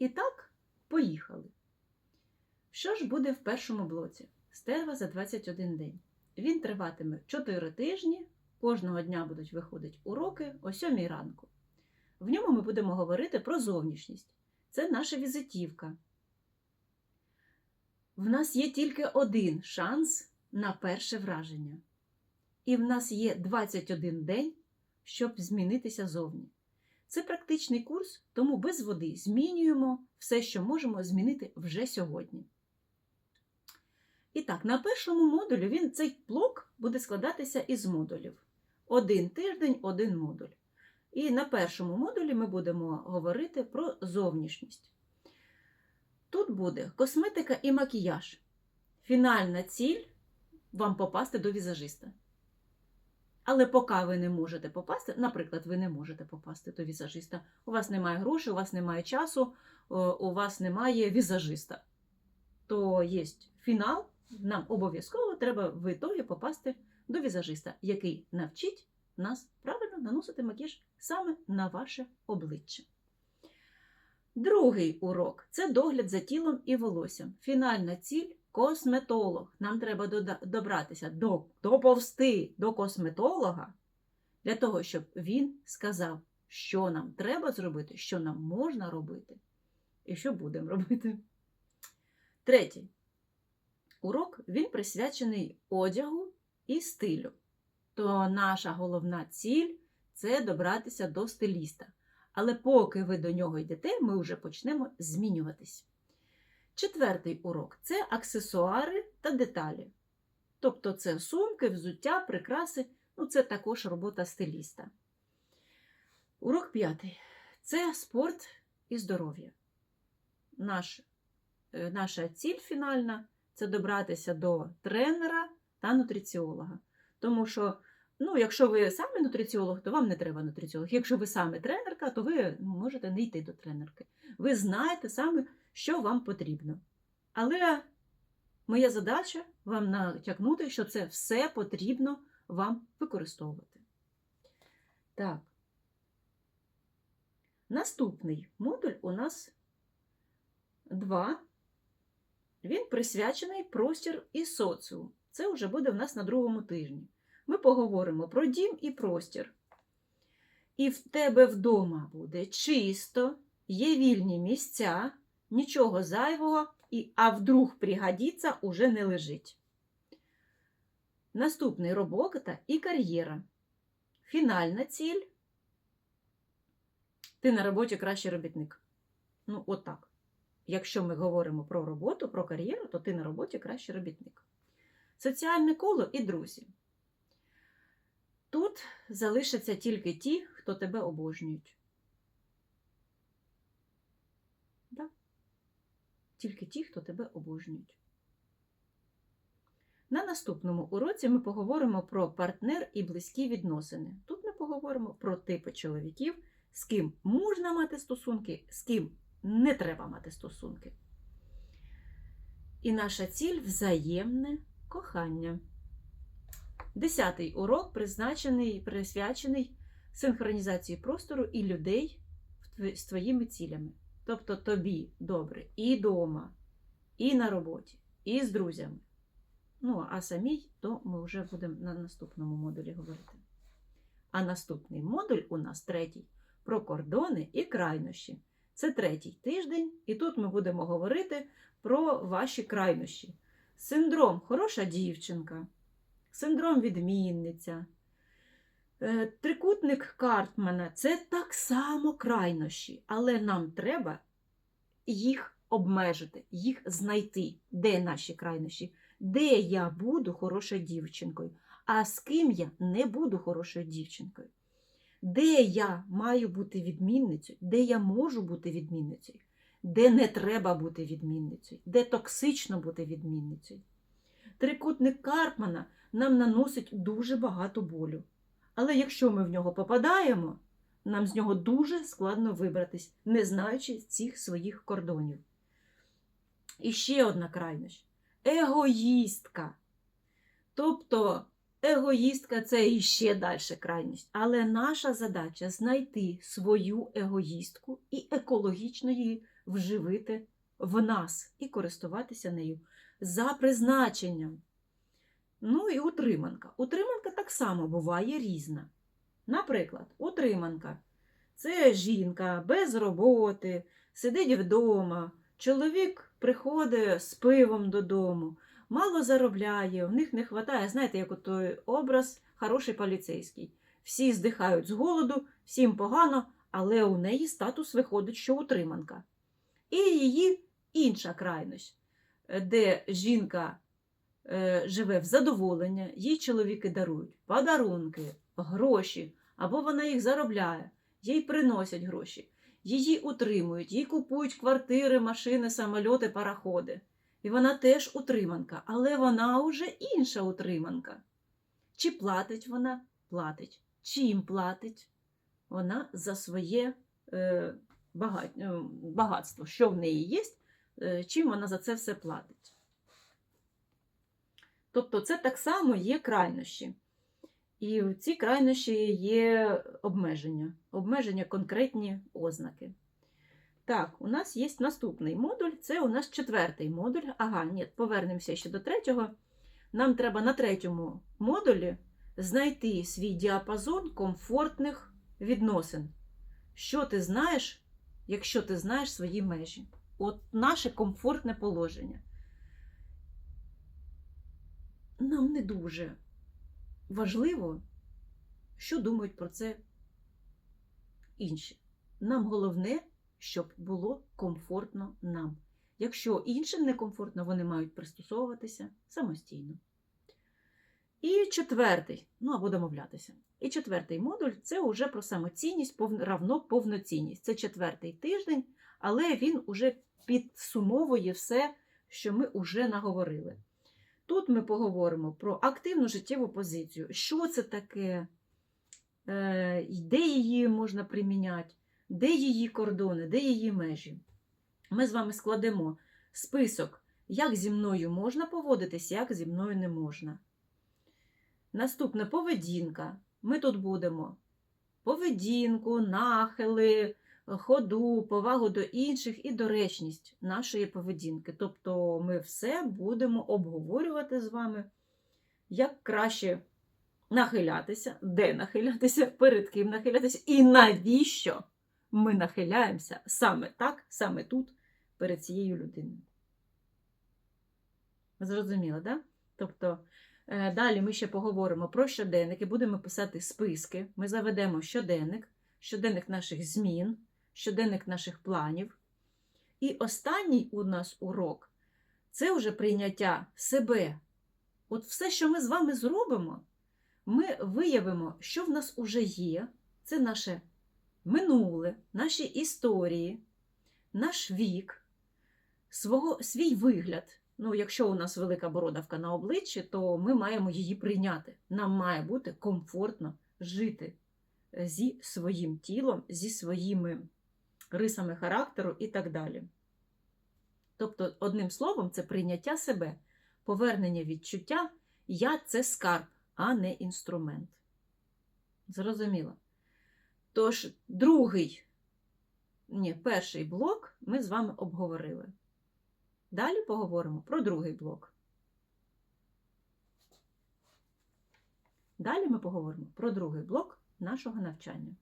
І так, поїхали. Що ж буде в першому блоці? Стерва за 21 день. Він триватиме 4 тижні, кожного дня будуть виходити уроки о 7 ранку. В ньому ми будемо говорити про зовнішність. Це наша візитівка. В нас є тільки один шанс на перше враження. І в нас є 21 день, щоб змінитися зовні. Це практичний курс, тому без води змінюємо все, що можемо змінити вже сьогодні. І так, на першому модулі він, цей блок буде складатися із модулів. Один тиждень, один модуль. І на першому модулі ми будемо говорити про зовнішність. Тут буде косметика і макіяж. Фінальна ціль вам попасти до візажиста. Але поки ви не можете попасти, наприклад, ви не можете попасти до візажиста, у вас немає грошей, у вас немає часу, у вас немає візажиста, то є фінал, нам обов'язково треба в ітогі попасти до візажиста, який навчить нас правильно наносити макіяж саме на ваше обличчя. Другий урок це догляд за тілом і волоссям. Фінальна ціль косметолог. Нам треба добратися до, доповсти до косметолога для того, щоб він сказав, що нам треба зробити, що нам можна робити і що будемо робити. Третій урок він присвячений одягу і стилю. То наша головна ціль це добратися до стиліста. Але поки ви до нього йдете, ми вже почнемо змінюватись. Четвертий урок це аксесуари та деталі. Тобто це сумки, взуття, прикраси, ну це також робота стиліста. Урок п'ятий це спорт і здоров'я. Наш, е, наша ціль фінальна це добратися до тренера та нутриціолога. Тому що, ну, якщо ви саме нутриціолог, то вам не треба нутриціолог. Якщо ви саме тренерка, то ви можете не йти до тренерки. Ви знаєте саме, що вам потрібно. Але моя задача вам натякнути, що це все потрібно вам використовувати. Так. Наступний модуль у нас два. Він присвячений простір і соціум. Це вже буде в нас на другому тижні. Ми поговоримо про дім і простір. І в тебе вдома буде чисто, є вільні місця, нічого зайвого, і, а вдруг пригодиться, уже не лежить. Наступний робота і кар'єра. Фінальна ціль. Ти на роботі кращий робітник. Ну, отак. Якщо ми говоримо про роботу, про кар'єру, то ти на роботі кращий робітник. Соціальне коло і друзі. Тут залишаться тільки ті, хто тебе обожнюють. Да? Тільки ті, хто тебе обожнюють. На наступному уроці ми поговоримо про партнер і близькі відносини. Тут ми поговоримо про типи чоловіків, з ким можна мати стосунки, з ким не треба мати стосунки. І наша ціль взаємне кохання. Десятий урок призначений, присвячений синхронізації простору і людей з твоїми цілями. Тобто тобі добре і вдома, і на роботі, і з друзями. Ну, а самій, то ми вже будемо на наступному модулі говорити. А наступний модуль у нас третій про кордони і крайнощі. Це третій тиждень, і тут ми будемо говорити про ваші крайнощі. Синдром хороша дівчинка, синдром відмінниця, трикутник Картмана це так само крайнощі, але нам треба їх обмежити, їх знайти, де наші крайнощі, де я буду хорошою дівчинкою, а з ким я не буду хорошою дівчинкою. Де я маю бути відмінницею, де я можу бути відмінницею, де не треба бути відмінницею, де токсично бути відмінницею. Трикутник Карпмана нам наносить дуже багато болю. Але якщо ми в нього попадаємо, нам з нього дуже складно вибратись, не знаючи цих своїх кордонів. І ще одна крайність егоїстка. Тобто егоїстка це іще далі крайність. Але наша задача знайти свою егоїстку і екологічно її вживити в нас і користуватися нею за призначенням. Ну і утриманка. Утриманка так само буває різна. Наприклад, утриманка це жінка без роботи, сидить вдома, чоловік приходить з пивом додому, мало заробляє, в них не вистачає, знаєте, як той образ хороший поліцейський. Всі здихають з голоду, всім погано, але у неї статус виходить, що утриманка. І її інша крайність, де жінка живе в задоволення, їй чоловіки дарують подарунки, гроші, або вона їх заробляє, їй приносять гроші, її утримують, їй купують квартири, машини, самольоти, пароходи. І вона теж утриманка, але вона вже інша утриманка. Чи платить вона? Платить. Чим платить? Вона за своє е, е, багатство, що в неї є, е, чим вона за це все платить. Тобто це так само є крайнощі. І в ці крайнощі є обмеження, обмеження конкретні ознаки. Так, у нас є наступний модуль, це у нас четвертий модуль. Ага, ні, повернемося ще до третього. Нам треба на третьому модулі знайти свій діапазон комфортних відносин. Що ти знаєш, якщо ти знаєш свої межі? От наше комфортне положення. Нам не дуже важливо, що думають про це інші. Нам головне, щоб було комфортно нам. Якщо іншим некомфортно, вони мають пристосовуватися самостійно. І четвертий, ну або домовлятися. І четвертий модуль це вже про самоцінність, пов... равно повноцінність. Це четвертий тиждень, але він уже підсумовує все, що ми вже наговорили. Тут ми поговоримо про активну життєву позицію. Що це таке, е, де її можна приміняти, де її кордони, де її межі. Ми з вами складемо список, як зі мною можна поводитись, як зі мною не можна. Наступне поведінка. Ми тут будемо поведінку, нахили, ходу, повагу до інших і доречність нашої поведінки. Тобто ми все будемо обговорювати з вами, як краще нахилятися, де нахилятися, перед ким нахилятися, і навіщо ми нахиляємося саме так, саме тут, перед цією людиною. Зрозуміло? Да? Тобто. Е, Далі ми ще поговоримо про щоденники, будемо писати списки. Ми заведемо щоденник, щоденник наших змін, щоденник наших планів. І останній у нас урок це вже прийняття себе. От все, що ми з вами зробимо, ми виявимо, що в нас уже є. Це наше минуле, наші історії, наш вік, свого, свій вигляд. Ну, якщо у нас велика бородавка на обличчі, то ми маємо її прийняти. Нам має бути комфортно жити зі своїм тілом, зі своїми рисами характеру і так далі. Тобто, одним словом, це прийняття себе, повернення відчуття я це скарб, а не інструмент. Зрозуміло. Тож, другий, ні, перший блок ми з вами обговорили. Далі поговоримо про другий блок. Далі ми поговоримо про другий блок нашого навчання.